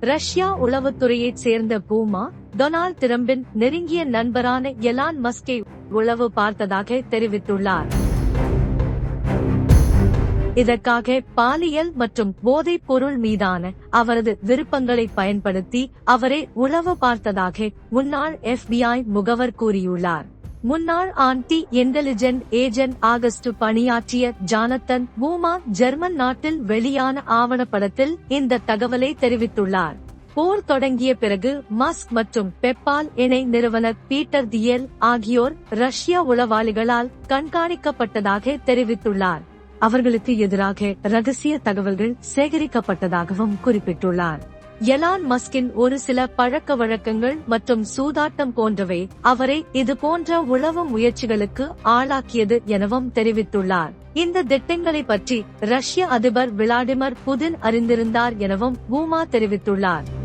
Russia உளவுத்துறையைச் சேர்ந்த பூமா Donald டிரம்பின் நெருங்கிய நண்பரான எலான் மஸ்கை உளவு பார்த்ததாக தெரிவித்துள்ளார். இதற்காக பாலியல் மற்றும் போதைப் பொருள் மீதான அவரது விருப்பங்களை பயன்படுத்தி அவரை உளவு பார்த்ததாக முன்னாள் எஃபிஐ முகவர் கூறியுள்ளார். முன்னாள் ஆன்டி இன்டெலிஜென்ட் ஏஜென்ட் ஆகஸ்ட் பணியாற்றிய ஜானத்தன் பூமா ஜெர்மன் நாட்டில் வெளியான ஆவணப்படத்தில் இந்த தகவலை தெரிவித்துள்ளார். போர் தொடங்கிய பிறகு மஸ்க் மற்றும் பெப்பால் இணை நிறுவனர் பீட்டர் தியல் ஆகியோர் ரஷ்ய உளவாளிகளால் கண்காணிக்கப்பட்டதாக தெரிவித்துள்ளார். அவர்களுக்கு எதிராக ரகசிய தகவல்கள் சேகரிக்கப்பட்டதாகவும் குறிப்பிட்டுள்ளார். எலான் மஸ்கின் ஒரு சில பழக்க வழக்கங்கள் மற்றும் சூதாட்டம் போன்றவை அவரை இது போன்ற உளவு முயற்சிகளுக்கு ஆளாக்கியது எனவும் தெரிவித்துள்ளார். இந்த திட்டங்களை பற்றி ரஷ்ய அதிபர் விளாடிமிர் புதின் அறிந்திருந்தார் எனவும் பூமா தெரிவித்துள்ளார்.